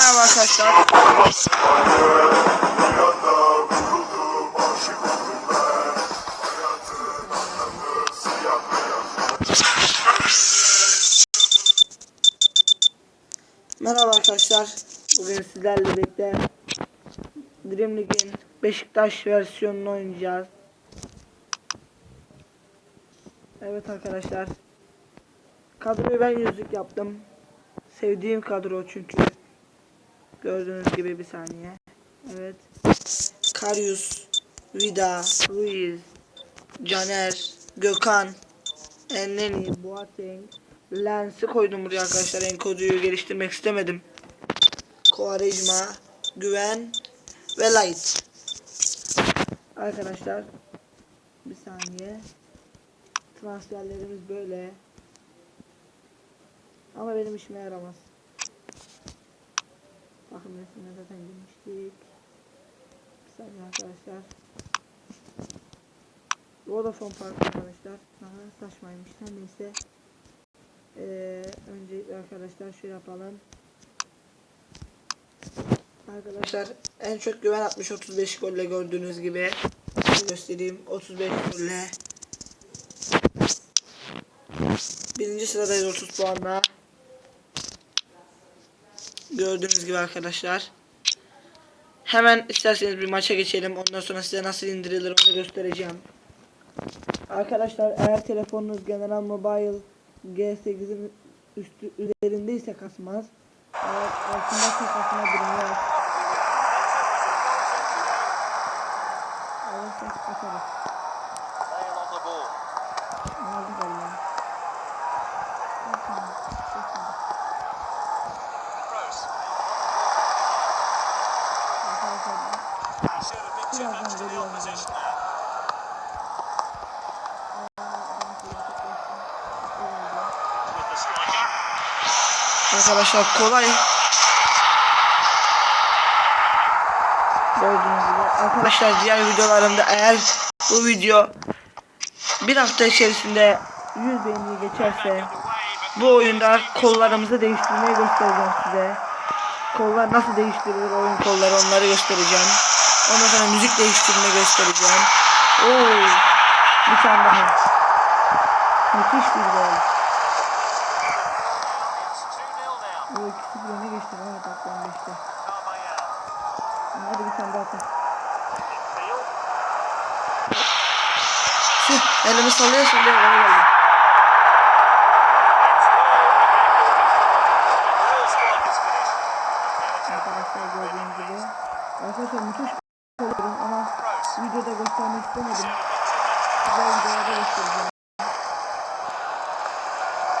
merhaba arkadaşlar. Merhaba arkadaşlar. Bugün sizlerle birlikte Dream League'in Beşiktaş versiyonunu oynayacağız. Evet arkadaşlar. Kadroyu ben yüzlük yaptım. Sevdiğim kadro çünkü. Gördüğünüz gibi bir saniye. Evet. Karius, Vida, Ruiz, Caner, Gökhan, Enneni, Boateng, Lens'i koydum buraya arkadaşlar. Enkodu'yu geliştirmek istemedim. Kovarejma, Güven ve Light. Arkadaşlar bir saniye. Transferlerimiz böyle. Ama benim işime yaramaz. Bakın resmine zaten girmiştik. Bir saniye arkadaşlar. Vodafone Park arkadaşlar. Aha, saçmaymış. Her neyse. Ee, öncelikle arkadaşlar şöyle yapalım. Arkadaşlar en çok güven atmış 35 golle gördüğünüz gibi. Göstereyim 35 golle. Birinci sıradayız 30 puanla. Gördüğünüz gibi arkadaşlar. Hemen isterseniz bir maça geçelim. Ondan sonra size nasıl indirilir onu göstereceğim. Arkadaşlar eğer telefonunuz General Mobile G8'in üstü üzerindeyse kasmaz. Eğer altındaysa kasma. Birazdan geliyor. Arkadaşlar kolay. Gördüğünüz gibi. Arkadaşlar diğer videolarımda eğer bu video bir hafta içerisinde 100 beğeni geçerse bu oyunda kollarımızı değiştirmeyi göstereceğim size. Kollar nasıl değiştirilir oyun kolları onları göstereceğim. Ondan sonra müzik değiştirmeyi göstereceğim. Oo, bir tane daha. Müthiş bir gol. It's 2-0 now. Bu ikisi bir öne geçti. Evet dakika 15'te. Carvajal. Hadi bir tane daha. Tüh, elimi sallaya sallaya bana geldi. Arkadaşlar gördüğünüz gibi. Arkadaşlar müthiş oluyorum ama videoda göstermek istemedim. Güzel videolarda göstereceğim.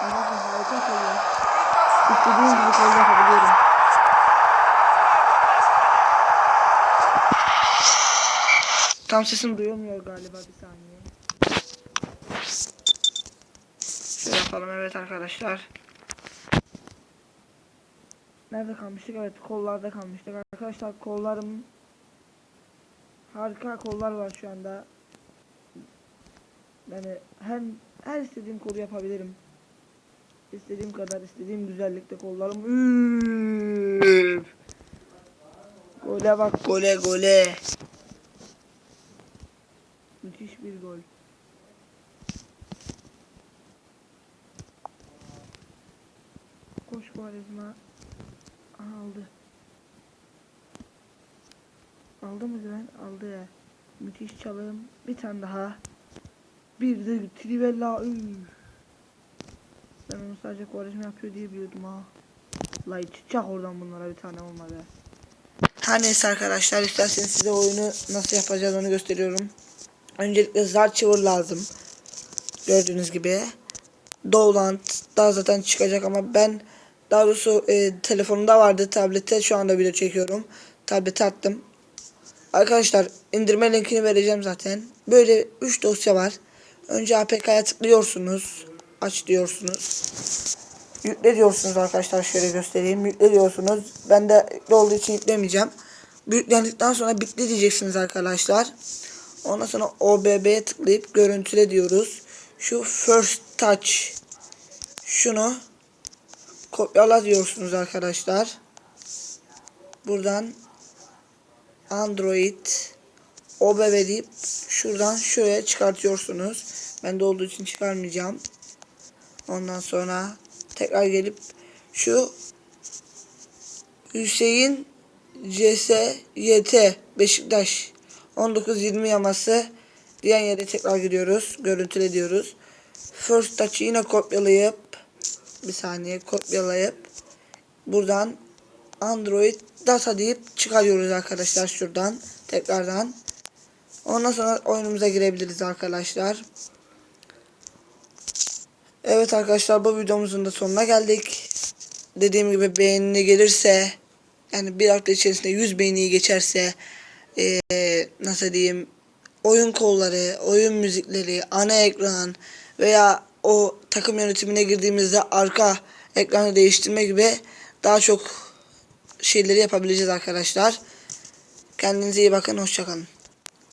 Arkadaşlar harika oluyor. İstediğim gibi kol yapabiliyorum. Tam sesim duyulmuyor galiba bir saniye. Şöyle yapalım evet arkadaşlar. Nerede kalmıştık? Evet kollarda kalmıştık. Arkadaşlar kollarım harika kollar var şu anda. Yani her her istediğim kolu yapabilirim. İstediğim kadar istediğim güzellikte kollarım. Üf. Gole bak gole gole. Müthiş bir gol. Koş Quaresma. Aldı. Aldı mı güven? Aldı ya. Müthiş çalım. Bir tane daha. Bir de Trivella. Ben onu sadece Quaresma yapıyor diye biliyordum ha. Light çak oradan bunlara bir tane olmadı. Her neyse arkadaşlar isterseniz size oyunu nasıl yapacağız onu gösteriyorum. Öncelikle Zarchiver lazım. Gördüğünüz gibi. Dowland daha zaten çıkacak ama ben daha doğrusu e, telefonumda vardı tablete şu anda video çekiyorum. Tablete attım. Arkadaşlar indirme linkini vereceğim zaten. Böyle 3 dosya var. Önce APK'ya tıklıyorsunuz. Aç diyorsunuz. Yükle diyorsunuz arkadaşlar şöyle göstereyim. Yükle diyorsunuz. Ben de yüklü olduğu için yüklemeyeceğim. Yüklendikten sonra bitti diyeceksiniz arkadaşlar. Ondan sonra OBB'ye tıklayıp görüntüle diyoruz. Şu first touch şunu kopyala diyorsunuz arkadaşlar. buradan Android OBB deyip şuradan şuraya çıkartıyorsunuz. Bende olduğu için çıkarmayacağım. Ondan sonra tekrar gelip şu Hüseyin CS YT Beşiktaş 19-20 yaması diyen yere tekrar gidiyoruz. Görüntüle diyoruz. First touch'ı yine kopyalayıp bir saniye kopyalayıp buradan Android data deyip çıkarıyoruz arkadaşlar şuradan tekrardan. Ondan sonra oyunumuza girebiliriz arkadaşlar. Evet arkadaşlar bu videomuzun da sonuna geldik. Dediğim gibi beğeni gelirse yani bir hafta içerisinde 100 beğeniyi geçerse eee, nasıl diyeyim oyun kolları, oyun müzikleri, ana ekran veya o takım yönetimine girdiğimizde arka ekranı değiştirme gibi daha çok şeyleri yapabileceğiz arkadaşlar. Kendinize iyi bakın. Hoşçakalın.